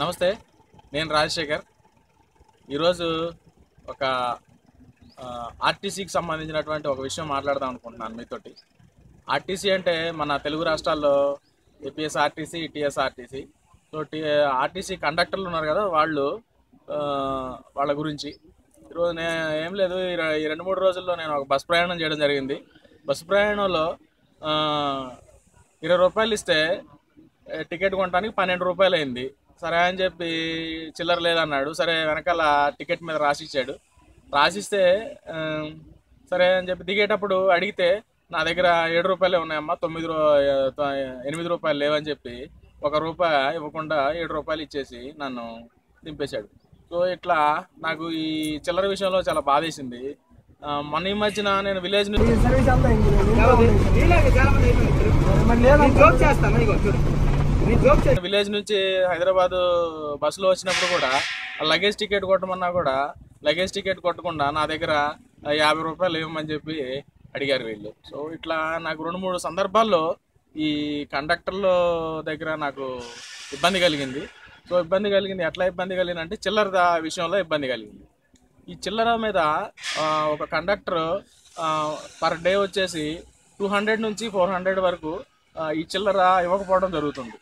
నమస్తే నేను రాజశేఖర్. ఈరోజు ఒక ఆర్టీసీకి సంబంధించినటువంటి ఒక విషయం మాట్లాడదాం అనుకుంటున్నాను మీతోటి. ఆర్టీసీ అంటే మన తెలుగు రాష్ట్రాల్లో APS RTC TS RTC. So T RTC కండక్టర్లు ఉన్నారు కదా వాళ్ళు వాళ్ళ గురించి. ఈరోజు నే ఏం లేదు ఈ రెండు మూడు రోజుల్లో నేను ఒక బస్ ప్రయాణం చేయడం జరిగింది. బస్సు ప్రయాణంలో ఇరవై రూపాయలు ఇస్తే టికెట్ కొనడానికి పన్నెండు రూపాయలు అయింది సరే అని చెప్పి చిల్లర లేదన్నాడు. సరే వెనకాల టికెట్ మీద రాసిచ్చాడు. రాసిస్తే సరే అని చెప్పి దిగేటప్పుడు అడిగితే నా దగ్గర ఏడు రూపాయలే ఉన్నాయమ్మా తొమ్మిది రూ త- ఎనిమిది రూపాయలు లేవని చెప్పి ఒక రూపాయి ఇవ్వకుండా ఏడు రూపాయలు ఇచ్చేసి నన్ను దింపేశాడు. సో ఇట్లా నాకు ఈ చిల్లర విషయంలో చాలా బాధేసింది. మొన్న ఈ మధ్యన నేను విలేజ్ నుంచి విలేజ్ నుంచి హైదరాబాద్ బస్సులో వచ్చినప్పుడు కూడా లగేజ్ టికెట్ కొట్టమన్నా కూడా లగేజ్ టికెట్ కొట్టకుండా నా దగ్గర యాభై రూపాయలు ఇవ్వమని చెప్పి అడిగారు వీళ్ళు. సో ఇట్లా నాకు రెండు మూడు సందర్భాల్లో ఈ కండక్టర్ల దగ్గర నాకు ఇబ్బంది కలిగింది. సో ఇబ్బంది కలిగింది. ఎట్లా ఇబ్బంది కలిగింది అంటే చిల్లర విషయంలో ఇబ్బంది కలిగింది. ఈ చిల్లర మీద ఒక కండక్టర్ పర్ డే వచ్చేసి టూ హండ్రెడ్ నుంచి ఫోర్ హండ్రెడ్ వరకు ఈ చిల్లర ఇవ్వకపోవడం జరుగుతుంది.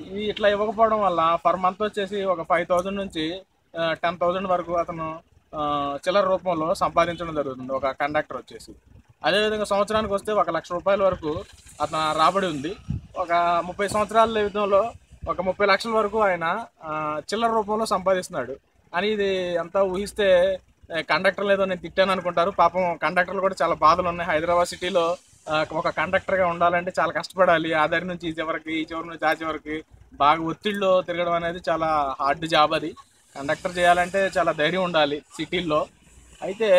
ఇట్లా ఇవ్వకపోవడం వల్ల పర్ మంత్ వచ్చేసి ఒక ఫైవ్ థౌజండ్ నుంచి టెన్ థౌజండ్ వరకు అతను చిల్లర రూపంలో సంపాదించడం జరుగుతుంది ఒక కండక్టర్ వచ్చేసి. అదేవిధంగా సంవత్సరానికి వస్తే ఒక లక్ష రూపాయల వరకు అతను రాబడి ఉంది. ఒక ముప్పై సంవత్సరాల విధంలో ఒక ముప్పై లక్షల వరకు ఆయన చిల్లర రూపంలో సంపాదిస్తున్నాడు. అని ఇది అంతా ఊహిస్తే కండక్టర్ కండక్టర్లు ఏదో నేను తిట్టాను అనుకుంటారు. పాపం కండక్టర్లు కూడా చాలా బాధలు ఉన్నాయి. హైదరాబాద్ సిటీలో ఒక కండక్టర్గా ఉండాలంటే చాలా కష్టపడాలి. ఆ దారి నుంచి ఈ చివరికి ఈ చివరి నుంచి ఆ చివరికి బాగా ఒత్తిడిలో తిరగడం అనేది చాలా హార్డ్ జాబ్ అది. కండక్టర్ చేయాలంటే చాలా ధైర్యం ఉండాలి సిటీల్లో. అయితే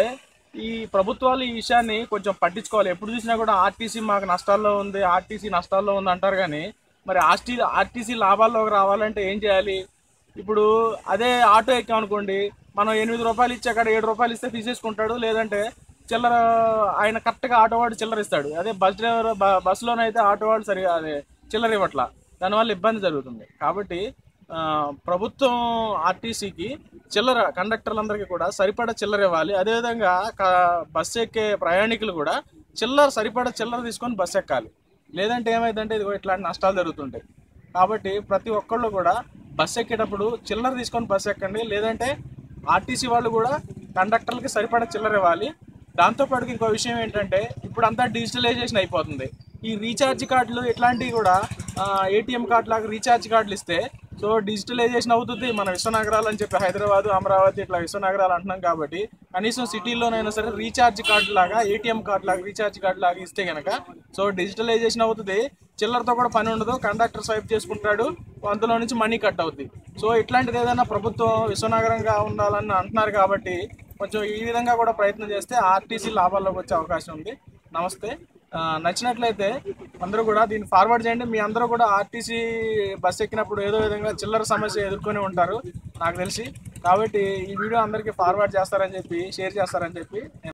ఈ ప్రభుత్వాలు ఈ విషయాన్ని కొంచెం పట్టించుకోవాలి. ఎప్పుడు చూసినా కూడా ఆర్టీసీ మాకు నష్టాల్లో ఉంది ఆర్టీసీ నష్టాల్లో ఉంది అంటారు కానీ మరి ఆర్టీ ఆర్టీసీ లాభాల్లోకి రావాలంటే ఏం చేయాలి? ఇప్పుడు అదే ఆటో ఎక్కామనుకోండి మనం ఎనిమిది రూపాయలు ఇచ్చే అక్కడ ఏడు రూపాయలు ఇస్తే తీసేసుకుంటాడు లేదంటే చిల్లర ఆయన కరెక్ట్గా ఆటో వాడు చిల్లర ఇస్తాడు. అదే బస్ డ్రైవర్ బస్సులోనైతే ఆటో వాడు సరిగా అదే చిల్లర ఇవ్వట్లా. దానివల్ల ఇబ్బంది జరుగుతుంది. కాబట్టి ప్రభుత్వం ఆర్టీసీకి చిల్లర కండక్టర్లందరికీ కూడా సరిపడా చిల్లర ఇవ్వాలి. అదేవిధంగా క- బస్సు ఎక్కే ప్రయాణికులు కూడా చిల్లర సరిపడా చిల్లర తీసుకొని బస్సు ఎక్కాలి. లేదంటే ఏమైందంటే ఇదిగో ఇట్లాంటి నష్టాలు జరుగుతుంటాయి. కాబట్టి ప్రతి ఒక్కళ్ళు కూడా బస్సు ఎక్కేటప్పుడు చిల్లర తీసుకొని బస్సు ఎక్కండి. లేదంటే ఆర్టీసీ వాళ్ళు కూడా కండక్టర్లకి సరిపడా చిల్లర ఇవ్వాలి. దాంతోపాటు ఇంకో విషయం ఏంటంటే ఇప్పుడు అంతా డిజిటలైజేషన్ అయిపోతుంది. ఈ రీఛార్జ్ కార్డులు ఇట్లాంటివి కూడా ఏటీఎం కార్డు లాగా రీఛార్జ్ కార్డులు ఇస్తే సో డిజిటలైజేషన్ అవుతుంది. మన విశ్వనగరాలు అని చెప్పి హైదరాబాద్ అమరావతి ఇట్లా విశ్వనగరాలు అంటున్నాం కాబట్టి కనీసం సిటీలోనైనా సరే రీఛార్జ్ కార్డు లాగా ఏటీఎం కార్డు లాగా రీఛార్జ్ కార్డు లాగా ఇస్తే కనుక సో డిజిటలైజేషన్ అవుతుంది. చిల్లరతో కూడా పని ఉండదు. కండక్టర్ స్వైప్ చేసుకుంటాడు. అందులో నుంచి మనీ కట్ అవుద్ది. సో ఇట్లాంటిది ఏదైనా ప్రభుత్వం విశ్వనగరంగా ఉండాలని అంటున్నారు కాబట్టి కొంచెం ఈ విధంగా కూడా ప్రయత్నం చేస్తే ఆర్టీసీ లాభాల్లోకి వచ్చే అవకాశం ఉంది. నమస్తే. నచ్చినట్లయితే అందరూ కూడా దీన్ని ఫార్వర్డ్ చేయండి. మీ అందరూ కూడా ఆర్టీసీ బస్ ఎక్కినప్పుడు ఏదో విధంగా చిల్లర సమస్య ఎదుర్కొని ఉంటారు నాకు తెలిసి. కాబట్టి ఈ వీడియో అందరికీ ఫార్వర్డ్ చేస్తారని చెప్పి షేర్ చేస్తారని చెప్పి నేను